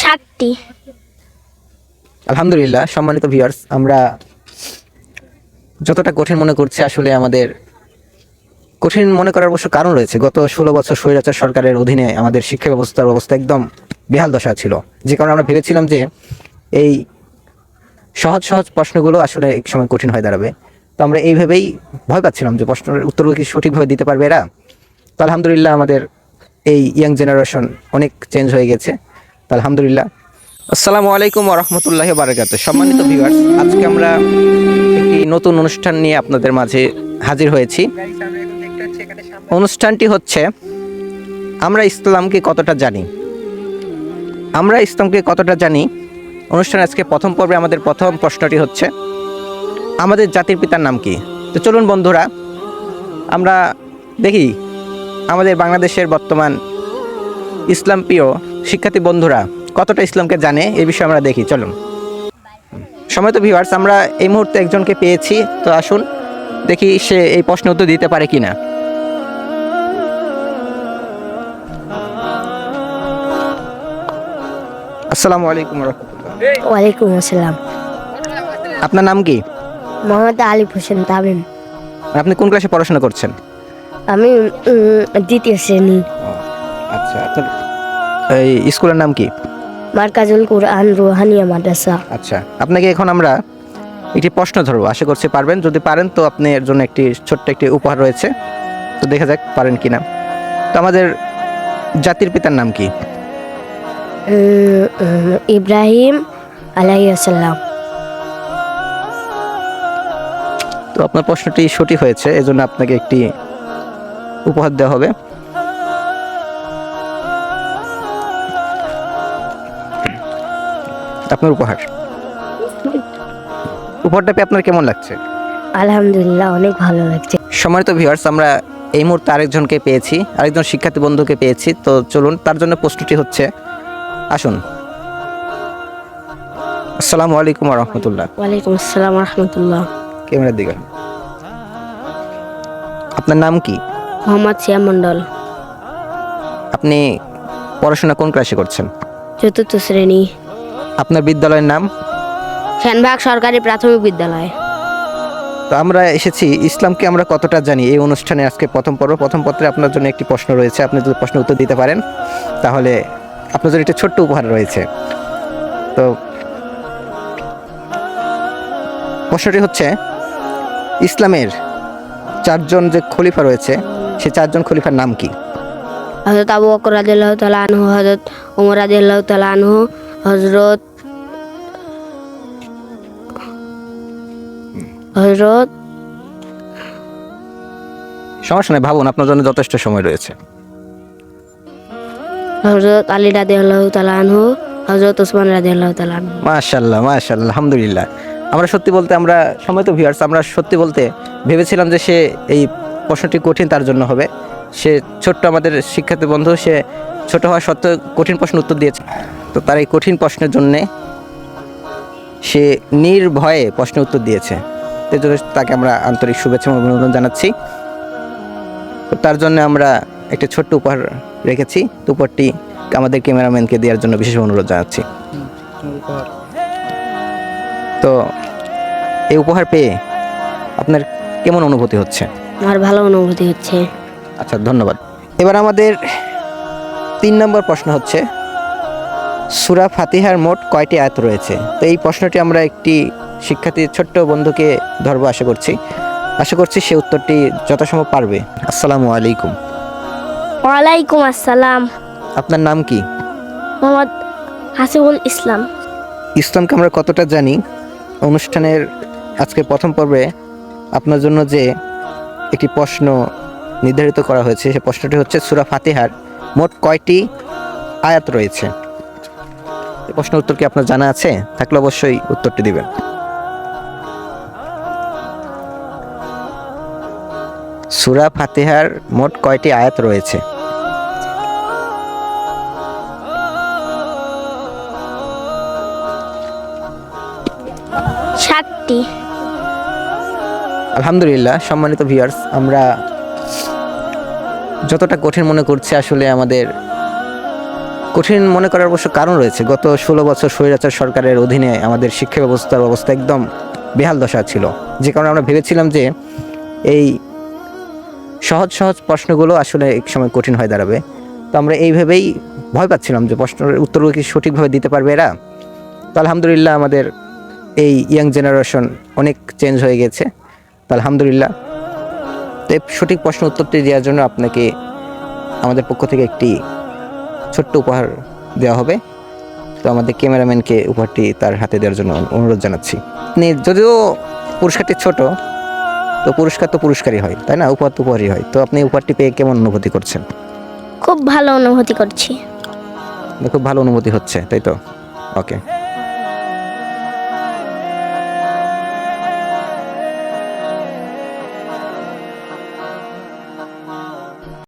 সাতটি। আলহামদুলিল্লাহ, সম্মানিত ভিউয়ার্স আমরা যতটা কঠিন মনে করছি, আসলে আমাদের কঠিন মনে করার অবশ্য কারণ রয়েছে। গত ষোলো বছর স্বৈরাচার সরকারের অধীনে আমাদের শিক্ষা ব্যবস্থার অবস্থা একদম বেহাল দশা ছিল। যে কারণে আমরা ভেবেছিলাম যে এই সহজ সহজ প্রশ্নগুলো আসলে এক সময় কঠিন হয়ে দাঁড়াবে। তো আমরা এইভাবেই ভয় পাচ্ছিলাম যে প্রশ্নের উত্তরগুলো কি সঠিকভাবে দিতে পারবে এরা। তো আলহামদুলিল্লাহ, আমাদের এই ইয়াং জেনারেশন অনেক চেঞ্জ হয়ে গেছে। আলহামদুলিল্লাহ। আসসালামু আলাইকুম রহমতুল্লাহ বারাকাত সম্মানিত ভিউয়ার্স আজকে আমরা একটি নতুন অনুষ্ঠান নিয়ে আপনাদের মাঝে হাজির হয়েছি। অনুষ্ঠানটি হচ্ছে, আমরা ইসলামকে কতটা জানি? আমরা ইসলামকে কতটা জানি? অনুষ্ঠান আজকে প্রথম পর্বে, আমাদের প্রথম প্রশ্নটি হচ্ছে, আমাদের জাতির পিতার নাম কি? তো চলুন বন্ধুরা, আমরা দেখি, আমাদের বাংলাদেশের বর্তমান ইসলাম প্রিয় শিক্ষার্থী বন্ধুরা কতটা ইসলামকে জানে এই বিষয়ে আমরা দেখি চলুন। সময় তো ভিউয়ার্স আমরা এই মুহূর্তে একজনকে পেয়েছি তো আসুন দেখি সে এই প্রশ্ন উত্তর দিতে পারে কিনা। আসসালামু আলাইকুম ওয়ালাইকুম আসসালাম। আপনার নাম কি? মোহাম্মদ আলিফ হোসেন তামিম। আপনি কোন ক্লাসে পড়াশোনা করছেন? আমি দ্বিতীয় শ্রেণি। আচ্ছা আপনার এই স্কুলের নাম কি? মার্কাজুল কুরআন রুহানিয়া মাদ্রাসা। আচ্ছা আপনাকে এখন আমরা একটি প্রশ্ন ধরবো। আশা করছি পারবেন। যদি পারেন তো আপনি এর জন্য একটি ছোট্ট একটি উপহার রয়েছে। তো দেখা যাক পারেন কিনা। তো আমাদের জাতির পিতার নাম কি? ইব্রাহিম আলাইসাল্লাম তো আপনার প্রশ্নটি সঠিক হয়েছে। এজন্য আপনাকে একটি উপহার দেওয়া হবে। আপনার উপহার। উপহারটা পেয়ে আপনার কেমন লাগছে? আলহামদুলিল্লাহ অনেক ভালো লাগছে। সম্মানিত ভিউয়ার্স আমরা এই মুহূর্তে আরেকজনকে পেয়েছি আরেকজন শিক্ষার্থী বন্ধুকে পেয়েছি। তো চলুন তার জন্য প্রশ্নটি হচ্ছে। আসুন। আসসালামু আলাইকুম রহমতুল্লাহ। ওয়ালাইকুম আসসালাম রহমতুল্লাহ। ক্যামেরার দিকে। আপনার নাম কি? মোহাম্মদ সিয়া মন্ডল আপনি পড়াশোনা কোন ক্লাসে করছেন? চতুর্থ শ্রেণি। আপনার বিদ্যালয়ের নাম? সেনবাগ সরকারি প্রাথমিক বিদ্যালয়। তো আমরা এসেছি ইসলামকে আমরা কতটা জানি? এই অনুষ্ঠানে আজকে প্রথম পর্ব প্রথম পত্রে আপনার জন্য একটি প্রশ্ন রয়েছে। আপনি যদি প্রশ্ন উত্তর দিতে পারেন তাহলে আপনার জন্য একটা ছোট্ট উপহার রয়েছে। তো প্রশ্নটি হচ্ছে ইসলামের চারজন যে খলিফা রয়েছে সে চারজন খলিফার নাম কি? হজরত আবু বকর রাদিয়াল্লাহু তাআলা আনহু হজরত ওমর রাদিয়াল্লাহু তাআলা আনহু হজরত হজরত সমস্যা নেই ভাবুন আপনার জন্য যথেষ্ট সময় রয়েছে। হজরত আলী রাদিয়াল্লাহু তাআলা আনহু হজরত ওসমান রাদিয়াল্লাহু তাআলা আনহু। মাশাল্লাহ মাশাল্লাহ আলহামদুলিল্লাহ। আমরা সত্যি বলতে আমরা সময় তো ভিউয়ার্স আমরা সত্যি বলতে ভেবেছিলাম যে সে এই প্রশ্নটি কঠিন তার জন্য হবে। সে ছোট্ট আমাদের শিক্ষার্থী বন্ধু সে ছোট হওয়া সত্ত্বেও কঠিন প্রশ্ন উত্তর দিয়েছে। তো তার এই কঠিন প্রশ্নের জন্যে সে নির্ভয়ে প্রশ্ন উত্তর দিয়েছে। এই জন্য তাকে আমরা আন্তরিক শুভেচ্ছা এবং অভিনন্দন জানাচ্ছি। তো তার জন্য আমরা একটা ছোট্ট উপহার রেখেছি। তো উপহারটি আমাদের ক্যামেরাম্যানকে দেওয়ার জন্য বিশেষ অনুরোধ জানাচ্ছি। তো এই উপহার পেয়ে আপনার কেমন অনুভূতি হচ্ছে? আমার ভালো অনুভূতি হচ্ছে। আচ্ছা ধন্যবাদ। এবার আমাদের তিন নম্বর প্রশ্ন হচ্ছে সুরা ফাতিহার মোট কয়টি আয়াত রয়েছে? তো এই প্রশ্নটি আমরা একটি শিক্ষার্থী ছোট্ট বন্ধুকে ধরবো আশা করছি। আশা করছি সে উত্তরটি যথাসম্ভব পারবে। আসসালামু আলাইকুম। ওয়ালাইকুম আসসালাম। আপনার নাম কি? মোহাম্মদ হাসিবুল ইসলাম। ইসলামকে আমরা কতটা জানি? অনুষ্ঠানের আজকে প্রথম পর্বে আপনার জন্য যে একটি প্রশ্ন নির্ধারিত করা হয়েছে সে প্রশ্নটি হচ্ছে সুরা ফাতিহার মোট কয়টি আয়াত রয়েছে? এই প্রশ্ন উত্তর কি আপনার জানা আছে? থাকলে অবশ্যই উত্তরটি দিবেন। সুরা ফাতিহার মোট কয়টি আয়াত রয়েছে? সাতটি। আলহামদুলিল্লাহ সম্মানিত ভিউয়ার্স আমরা যতটা কঠিন মনে করছি আসলে আমাদের কঠিন মনে করার অবশ্য কারণ রয়েছে। গত ষোলো বছর স্বৈরাচার সরকারের অধীনে আমাদের শিক্ষা ব্যবস্থার অবস্থা একদম বেহাল দশা ছিল। যে কারণে আমরা ভেবেছিলাম যে এই সহজ সহজ প্রশ্নগুলো আসলে এক সময় কঠিন হয়ে দাঁড়াবে। তো আমরা এইভাবেই ভয় পাচ্ছিলাম যে প্রশ্নের উত্তরগুলো কি সঠিকভাবে দিতে পারবে এরা। তো আলহামদুলিল্লাহ আমাদের এই ইয়াং জেনারেশন অনেক চেঞ্জ হয়ে গেছে। তো আলহামদুলিল্লাহ। তো সঠিক প্রশ্ন উত্তরটি দেওয়ার জন্য আপনাকে আমাদের পক্ষ থেকে একটি ছোট্ট উপহার দেওয়া হবে। তো আমাদের ক্যামেরাম্যানকে উপহারটি তার হাতে দেওয়ার জন্য অনুরোধ জানাচ্ছি। আপনি যদিও পুরস্কারটি ছোট তো পুরস্কার তো পুরস্কারই হয় তাই না? উপহার তো উপহারই হয়। তো আপনি উপহারটি পেয়ে কেমন অনুভূতি করছেন? খুব ভালো অনুভূতি করছি। খুব ভালো অনুভূতি হচ্ছে তাই তো? ওকে